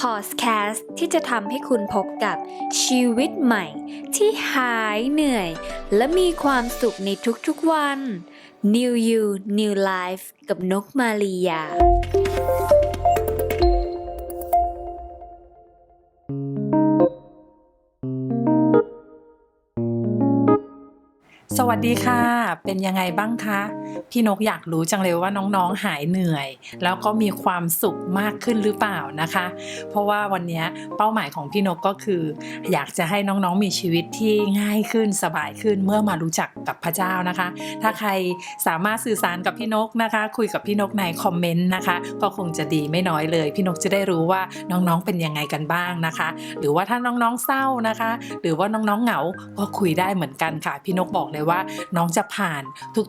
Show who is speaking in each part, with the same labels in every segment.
Speaker 1: พอดแคสต์ที่จะทำให้คุณพบกับชีวิตใหม่ ที่หายเหนื่อย และมีความสุขในทุกๆวัน New You New Life กับนกมาลียา
Speaker 2: ส วัสดีค่ะ เป็นยังไงบ้างคะ พี่นกอยากรู้จังเลยว่าน้องๆหายเหนื่อย แล้วก็มีความสุขมากขึ้นหรือเปล่านะคะ เพราะว่าวันนี้เป้าหมายของพี่นกก็คือ อยากจะให้น้องๆมีชีวิตที่ง่ายขึ้นสบายขึ้นเมื่อมารู้จักกับพระเจ้านะคะ ถ้าใครสามารถสื่อสารกับพี่นกนะคะ คุยกับพี่นกในคอมเมนต์นะคะ ก็คงจะดีไม่น้อยเลย พี่นกจะได้รู้ว่าน้องๆเป็นยังไงกันบ้างนะคะ หรือว่าถ้าน้องๆเศร้านะคะ หรือว่าน้องๆเหงาก็คุยได้เหมือนกันค่ะ พี่นกบอกเลยว่าน้องจะผ่าน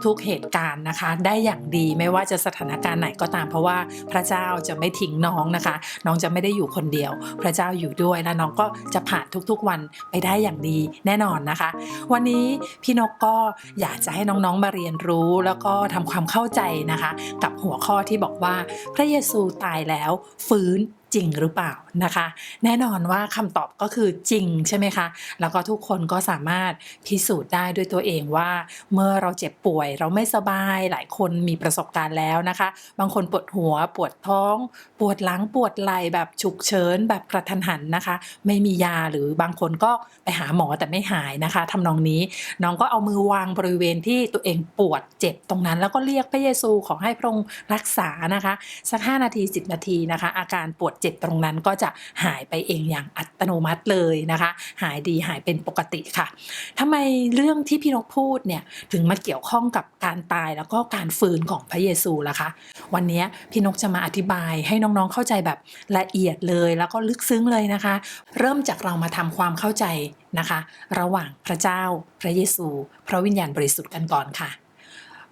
Speaker 2: ทุกๆเหตุการณ์นะคะ ได้อย่างดีไม่ว่าจะสถานการณ์ไหนก็ตาม เพราะว่าพระเจ้าจะไม่ทิ้งน้องนะคะ น้องจะไม่ได้อยู่คนเดียว พระเจ้าอยู่ด้วยและน้องก็จะผ่านทุกๆวันไปได้อย่างดีแน่นอนนะคะ วันนี้พี่นกก็อยากจะให้น้องๆมาเรียนรู้ แล้วก็ทำความเข้าใจนะคะ กับหัวข้อที่บอกว่าพระเยซูตายแล้วฟื้นจริงหรือเปล่านะคะ แน่นอนว่าคำตอบก็คือจริงใช่ไหมคะ แล้วก็ทุกคนก็สามารถพิสูจน์ได้ด้วยตัวเองว่า เมื่อเราเจ็บป่วย เราไม่สบายหลายคนมีประสบการณ์แล้วนะคะ บางคนปวดหัวปวดท้อง ปวดหลังปวดไหล่แบบฉุกเฉินแบบกระทันหันนะคะ ไม่มียาหรือบางคนก็ไปหาหมอแต่ไม่หายนะคะทำนองนี้น้องก็เอามือวางบริเวณที่ตัวเองปวดเจ็บตรงนั้น แล้วก็เรียกพระเยซูขอให้พระองค์รักษานะคะ สัก 5 นาที 10 นาทีนะคะ อาการปวดเจ็บตรงนั้นก็จะหายไปเองอย่างอัตโนมัติเลยนะคะ หายดีหายเป็นปกติค่ะทำไมเรื่องที่พี่นกพูดเนี่ยถึงมาเกี่ยวข้องกับการตายแล้วก็การฟื้นของพระเยซูล่ะคะ วันนี้พี่นกจะมาอธิบายให้น้องๆเข้าใจแบบละเอียดเลยแล้วก็ลึกซึ้งเลยนะคะ เริ่มจากเรามาทำความเข้าใจนะคะ ระหว่างพระเจ้าพระเยซู พระวิญญาณบริสุทธิ์กันก่อนค่ะ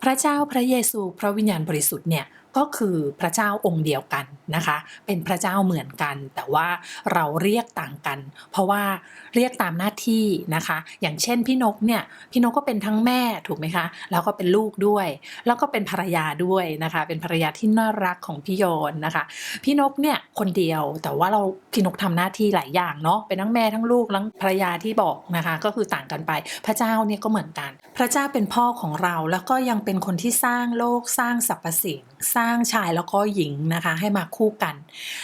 Speaker 2: พระเจ้าพระเยซู พระวิญญาณบริสุทธิ์เนี่ย ก็คือพระเจ้าองค์เดียวกันนะคะ เป็นพระเจ้าเหมือนกัน แต่ว่าเราเรียกต่างกัน เพราะว่าเรียกตามหน้าที่นะคะ อย่างเช่นพี่นกเนี่ยพี่นกก็เป็นทั้งแม่ถูกไหมคะแล้วก็เป็นลูกด้วย แล้วก็เป็นภรรยาด้วยนะคะ เป็นภรรยาที่น่ารักของพี่โยนนะคะ พี่นกเนี่ยคนเดียวแต่ว่าเราพี่นกทำหน้าที่หลายอย่างเนาะเป็นทั้งแม่ทั้งลูกทั้งภรรยาที่บอกนะคะ ก็คือต่างกันไป พระเจ้าเนี่ยก็เหมือนกัน พระเจ้าเป็นพ่อของเราแล้วก็ยังเป็นคนที่สร้างโลกสร้างสรรพสิ่ง สร้างชายแล้วก็หญิงนะคะ ให้มาคู่กัน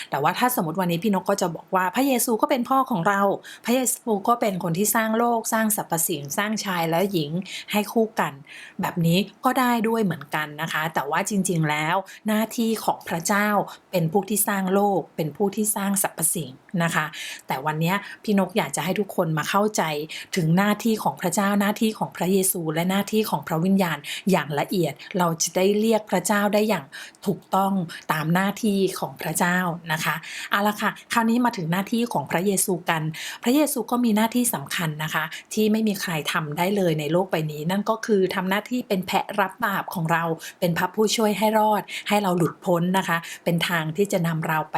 Speaker 2: แต่ว่าถ้าสมมติวันนี้พี่นกก็จะบอกว่าพระเยซูก็เป็นพ่อของเรา พระเยซูก็เป็นคนที่สร้างโลก สร้างสรรพสิ่งสร้างชายและหญิงให้คู่กัน แบบนี้ก็ได้ด้วยเหมือนกันนะคะ แต่ว่าจริงๆแล้วหน้าที่ของพระเจ้าเป็นผู้ที่สร้างโลก เป็นผู้ที่สร้างสรรพสิ่งนะคะ แต่วันนี้พี่นกอยากจะให้ทุกคนมาเข้าใจถึงหน้าที่ของพระเจ้าหน้าที่ของพระเยซู และหน้าที่ของพระวิญญาณอย่างละเอียดเราจะได้เรียกพระเจ้าได้อย่างถูกต้องตามหน้าที่ของพระเจ้านะคะเอาละค่ะคราวนี้มาถึงหน้าที่ของพระเยซูกัน พระเยซูก็มีหน้าที่สำคัญนะคะ ที่ไม่มีใครทำได้เลยในโลกใบนี้ นั่นก็คือทำหน้าที่เป็นแพะรับบาปของเราเป็นพระผู้ช่วยให้รอด ให้เราหลุดพ้นนะคะ เป็นทางที่จะนำเราไป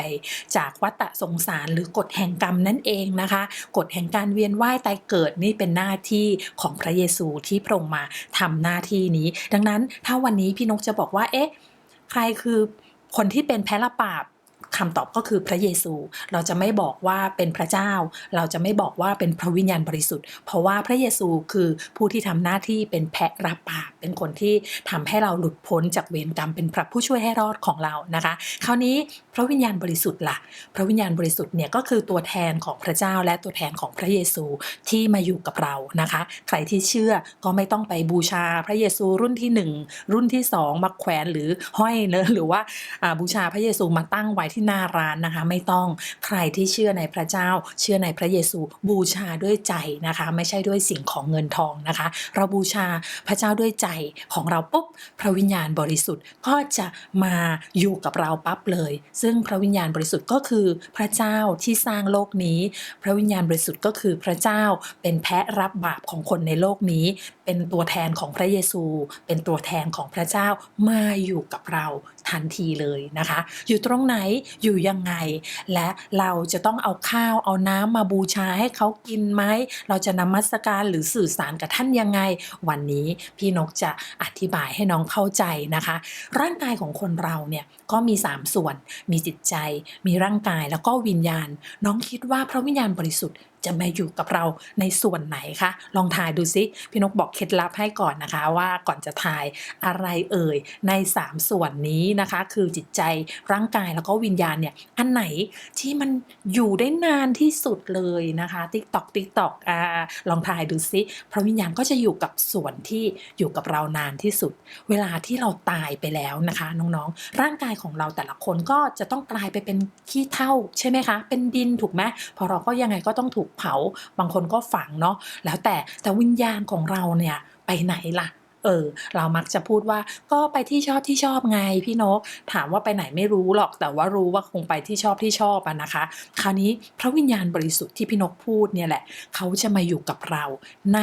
Speaker 2: จากวัฏสงสารหรือกฎแห่งกรรมนั่นเองนะคะกฎแห่งการเวียนว่ายตายเกิดนี่เป็นหน้าที่ของพระเยซูที่พระองค์มาทำหน้าที่นี้ ดังนั้นถ้าวันนี้พี่นกจะบอกว่าเอ๊ะ ใครคือคนที่เป็นแพ้ระบาป คำตอบก็คือพระเยซู เราจะไม่บอกว่าเป็นพระเจ้า เราจะไม่บอกว่าเป็นพระวิญญาณบริสุทธิ์ เพราะว่าพระเยซูคือผู้ที่ทำหน้าที่เป็นแพะรับบาปเป็นคนที่ทำให้เราหลุดพ้นจากเวรกรรมเป็นพระผู้ช่วยให้รอดของเรานะคะ คราวนี้พระวิญญาณบริสุทธิ์ล่ะ พระวิญญาณบริสุทธิ์เนี่ยก็คือตัวแทนของพระเจ้าและตัวแทนของพระเยซูที่มาอยู่กับเรานะคะ ใครที่เชื่อก็ไม่ต้องไปบูชาพระเยซูรุ่นที่หนึ่งรุ่นที่สองมาแขวนหรือห้อยเลยหรือว่าบูชาพระเยซูมาตั้งไว้ที่หน้าร้านนะคะ ไม่ต้องใครที่เชื่อในพระเจ้า เชื่อในพระเยซู บูชาด้วยใจนะคะ ไม่ใช่ด้วยสิ่งของเงินทองนะคะ เราบูชาพระเจ้าด้วยใจของเราปุ๊บพระวิญญาณบริสุทธิ์ก็จะมาอยู่กับเราปั๊บเลย ซึ่งพระวิญญาณบริสุทธิ์ก็คือพระเจ้าที่สร้างโลกนี้ พระวิญญาณบริสุทธิ์ก็คือพระเจ้าเป็นแพะรับบาปของคนในโลกนี้ เป็นตัวแทนของพระเยซู เป็นตัวแทนของพระเจ้ามาอยู่กับเราทันทีเลยนะคะ อยู่ตรงไหนอยู่ยังไง และเราจะต้องเอาข้าวเอาน้ำมาบูชาให้เขากินไหม เราจะนมัสการหรือสื่อสารกับท่านยังไง วันนี้พี่นกจะอธิบายให้น้องเข้าใจนะคะ ร่างกายของคนเราเนี่ยก็มี 3 ส่วน มีจิตใจ มีร่างกายแล้วก็วิญญาณ น้องคิดว่าพระวิญญาณบริสุทธิ์จะมาอยู่กับเราในส่วนไหนคะ ลองทายดูซิ พี่นกบอกเคล็ดลับให้ก่อนนะคะว่าก่อนจะทายอะไรเอ่ยใน 3 ส่วนนี้นะคะ คือจิตใจร่างกายแล้วก็วิญญาณเนี่ย อันไหนที่มันอยู่ได้นานที่สุดเลยนะคะติ๊กตอกติ๊กตอกอ่าลองทายดูซิเพราะวิญญาณก็จะอยู่กับส่วนที่อยู่กับเรานานที่สุด เวลาที่เราตายไปแล้วนะคะ น้องๆ ร่างกายของเราแต่ละคนก็จะต้องกลายไปเป็นขี้เถ้าใช่ไหมคะ เป็นดินถูกไหมเพอเราก็ยังไงก็ต้องถูกเผา บางคนก็ฝังเนาะแล้วแต่แต่วิญญาณของเราเนี่ยไปไหนล่ะเออเรามักจะพูดว่าก็ไปที่ชอบที่ชอบไงพี่นก ถามว่าไปไหนไม่รู้หรอกแต่ว่ารู้ว่าคงไปที่ชอบที่ชอบอะนะคะ คราวนี้พระวิญญาณบริสุทธิ์ที่พี่นกพูดเนี่ยแหละ เขาจะมาอยู่กับเราใน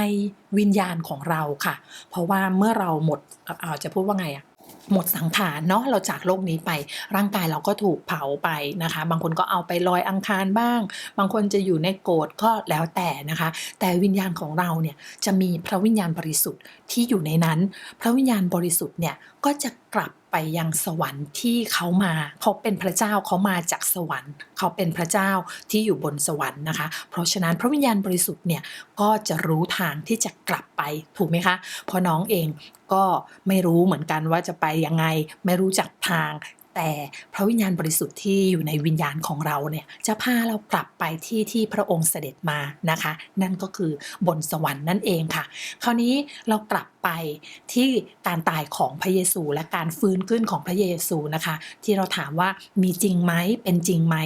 Speaker 2: วิญญาณของเราค่ะ เพราะว่าเมื่อเราหมดอ่อจะพูดว่าไงอะ หมดสังขารเนาะเราจากโลกนี้ไปร่างกายเราก็ถูกเผาไปนะคะ บางคนก็เอาไปลอยอังคารบ้าง บางคนจะอยู่ในโกรธก็แล้วแต่นะคะ แต่วิญญาณของเราเนี่ยจะมีพระวิญญาณบริสุทธิ์ที่อยู่ในนั้น พระวิญญาณบริสุทธิ์เนี่ยก็จะกลับไปยังสวรรค์ที่เขามาเขาเป็นพระเจ้าเขามาจากสวรรค์ เขาเป็นพระเจ้าที่อยู่บนสวรรค์นะคะ เพราะฉะนั้นพระวิญญาณบริสุทธิ์เนี่ยก็จะรู้ทางที่จะกลับไปถูกไหมคะพราะน้องเองก็ไม่รู้เหมือนกันว่าจะไปยังไงไม่รู้จักทางแต่พระวิญญาณบริสุทธิ์ที่อยู่ในวิญญาณของเราเนี่ยจะพาเรากลับไปที่ที่พระองค์เสด็จมานะคะ นั่นก็คือบนสวรรค์นั่นเองค่ะ คราวนี้เรากลับ ไปที่การตายของพระเยซูและการฟื้นขึ้นของพระเยซูนะคะ ที่เราถามว่ามีจริงไหมเป็นจริงไหม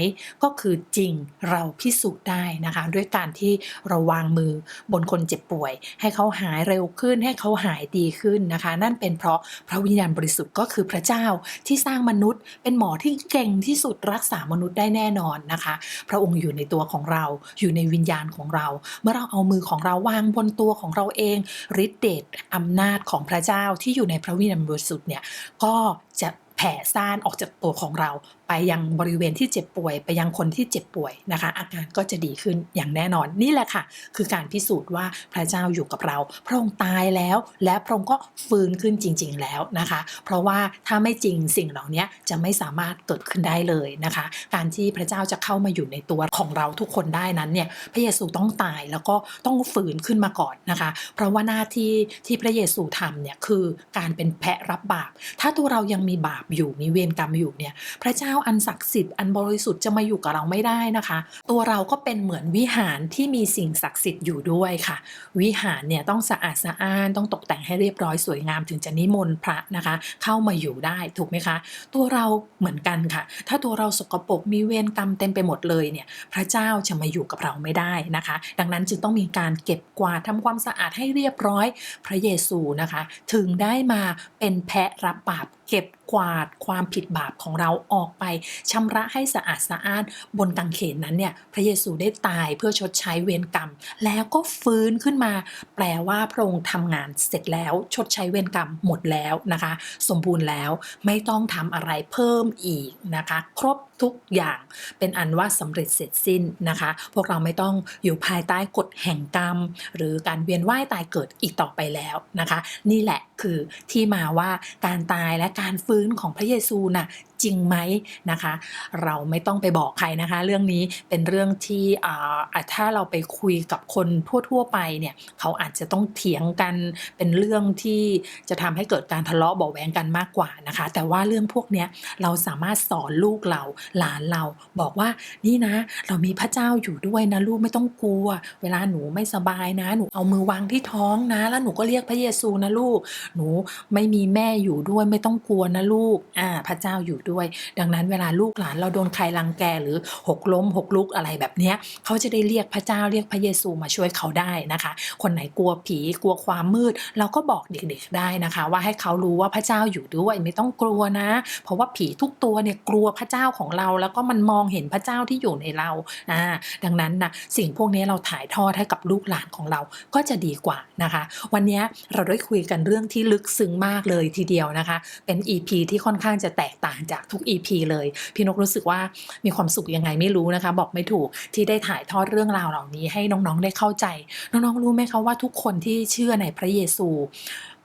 Speaker 2: ก็คือจริงเราพิสูจน์ได้นะคะ ด้วยการที่เราวางมือบนคนเจ็บป่วย ให้เขาหายเร็วขึ้นให้เขาหายดีขึ้นนะคะ นั่นเป็นเพราะพระวิญญาณบริสุทธิ์ก็คือพระเจ้าที่สร้างมนุษย์ เป็นหมอที่เก่งที่สุดรักษามนุษย์ได้แน่นอนนะคะ พระองค์อยู่ในตัวของเราอยู่ในวิญญาณของเรา เมื่อเราเอามือของเราวางบนตัวของเราเองฤทธิเดชอำำนาจของพระเจ้าที่อยู่ในพระวิญญาณบริสุทธิ์เนี่ยก็จะแผ่ซ่านออกจากตัวของเรา ไปยังบริเวณที่เจ็บป่วย ไปยังคนที่เจ็บป่วยนะคะ อาการก็จะดีขึ้นอย่างแน่นอนนี่แหละค่ะ คือการพิสูจน์ว่าพระเจ้าอยู่กับเรา พระองค์ตายแล้ว และพระองค์ก็ฟื้นขึ้นจริง ๆ แล้วนะคะ เพราะว่าถ้าไม่จริงสิ่งเหล่านี้จะไม่สามารถเกิดขึ้นได้เลยนะคะ การที่พระเจ้าจะเข้ามาอยู่ในตัวของเราทุกคนได้นั้นเนี่ยพระเยซูต้องตายแล้วก็ต้องฝืนขึ้นมาก่อนนะคะ เพราะว่าหน้าที่ที่พระเยซูทำเนี่ยคือการเป็นแพะรับบาป ถ้าตัวเรายังมีบาปอยู่มีเวรกรรมอยู่เนี่ยพระเจ้าอันศักดิ์สิทธิ์อันบริสุทธิ์จะมาอยู่กับเราไม่ได้นะคะ ตัวเราก็เป็นเหมือนวิหารที่มีสิ่งศักดิ์สิทธิ์อยู่ด้วยค่ะ วิหารเนี่ยต้องสะอาดสะอ้านต้องตกแต่งให้เรียบร้อยสวยงามถึงจะนิมนต์พระนะคะ เข้ามาอยู่ได้ถูกไหมคะ ตัวเราเหมือนกันค่ะ ถ้าตัวเราสกปรกมีเวรกรรมเต็มไปหมดเลยเนี่ยพระเจ้าจะมาอยู่กับเราไม่ได้นะคะ ดังนั้นจึงต้องมีการเก็บกวาดทำความสะอาดให้เรียบร้อยพระเยซูนะคะ ถึงได้มาเป็นแพะรับบาปเก็บกวาดความผิดบาปของเราออกไปชำระให้สะอาดสะอ้านบนกังเขนนั้นเนี่ยพระเยซูได้ตายเพื่อชดใช้เวรกรรม แล้วก็ฟื้นขึ้นมา แปลว่าพระองค์ทำงานเสร็จแล้วชดใช้เวรกรรมหมดแล้วนะคะ สมบูรณ์แล้วไม่ต้องทำอะไรเพิ่มอีกนะคะ ครบ ทุกอย่างเป็นอันว่าสำเร็จเสร็จสิ้นนะคะ พวกเราไม่ต้องอยู่ภายใต้กฎแห่งกรรม หรือการเวียนว่ายตายเกิดอีกต่อไปแล้วนะคะ นี่แหละคือที่มาว่าการตายและการฟื้นของพระเยซูน่ะจริงไหมนะคะ เราไม่ต้องไปบอกใครนะคะ เรื่องนี้เป็นเรื่องที่อ่าถ้าเราไปคุยกับคนทั่วๆไปเนี่ยเขาอาจจะต้องเถียงกันเป็นเรื่องที่จะทำให้เกิดการทะเลาะเบาะแวงกันมากกว่านะคะ แต่ว่าเรื่องพวกเนี้ยเราสามารถสอนลูกเราหลานเราบอกว่านี่นะ เรามีพระเจ้าอยู่ด้วยนะลูกไม่ต้องกลัว เวลาหนูไม่สบายนะ หนูเอามือวางที่ท้องนะ แล้วหนูก็เรียกพระเยซูนะลูก หนูไม่มีแม่อยู่ด้วยไม่ต้องกลัวนะลูกอ่าพระเจ้าอยู่ด้วย ดังนั้นเวลาลูกหลานเราโดนใครรังแกหรือหกล้มหกลุกอะไรแบบเนี้ยเขาจะได้เรียกพระเจ้าเรียกพระเยซูมาช่วยเขาได้นะคะ คนไหนกลัวผีกลัวความมืด เราก็บอกเด็กๆได้นะคะ ว่าให้เขารู้ว่าพระเจ้าอยู่ด้วยไม่ต้องกลัวนะ เพราะว่าผีทุกตัวเนี่ยกลัวพระเจ้าของเรา แล้วก็มันมองเห็นพระเจ้าที่อยู่ในเราอ่าดังนั้นนะสิ่งพวกนี้เราถ่ายทอดให้กับลูกหลานของเราก็จะดีกว่านะคะ วันนี้เราได้คุยกันเรื่องที่ลึกซึ้งมากเลยทีเดียวนะคะ เป็น EP ที่ค่อนข้างจะแตกต่างจากทุก EP เลยพี่นกรู้สึกว่ามีความสุขยังไงไม่รู้นะคะ บอกไม่ถูกที่ได้ถ่ายทอดเรื่องราวเหล่านี้ให้น้องๆได้เข้าใจ น้องๆรู้ไหมคะว่าทุกคนที่เชื่อในพระเยซู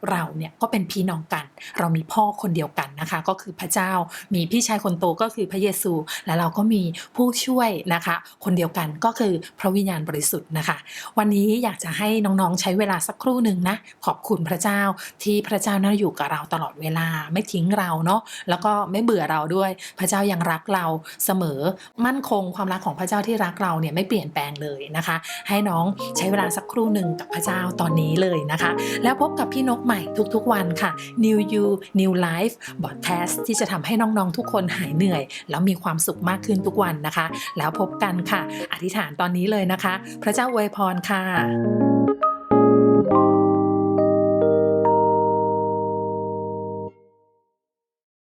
Speaker 2: เราเนี่ยก็เป็นพี่น้องกัน เรามีพ่อคนเดียวกันนะคะ ก็คือพระเจ้ามีพี่ชายคนโตก็คือพระเยซู และเราก็มีผู้ช่วยนะคะ คนเดียวกันก็คือพระวิญญาณบริสุทธิ์นะคะ วันนี้อยากจะให้น้องๆใช้เวลาสักครู่หนึ่งนะขอบคุณพระเจ้าที่พระเจ้านั้นอยู่กับเราตลอดเวลาไม่ทิ้งเราเนาะแล้วก็ไม่เบื่อเราด้วย พระเจ้ายังรักเราเสมอมั่นคงความรักของพระเจ้าที่รักเราเนี่ยไม่เปลี่ยนแปลงเลยนะคะ ให้น้องใช้เวลาสักครู่หนึ่งกับพระเจ้าตอนนี้เลยนะคะ แล้วพบกับพี่นกใหม่ทุกๆวันค่ะ New You New Life Podcast ที่จะทำให้น้องๆทุกคนหายเหนื่อย แล้วมีความสุขมากขึ้นทุกวันนะคะ แล้วพบกันค่ะ อธิษฐานตอนนี้เลยนะคะ พระเจ้าอวยพรค่ะ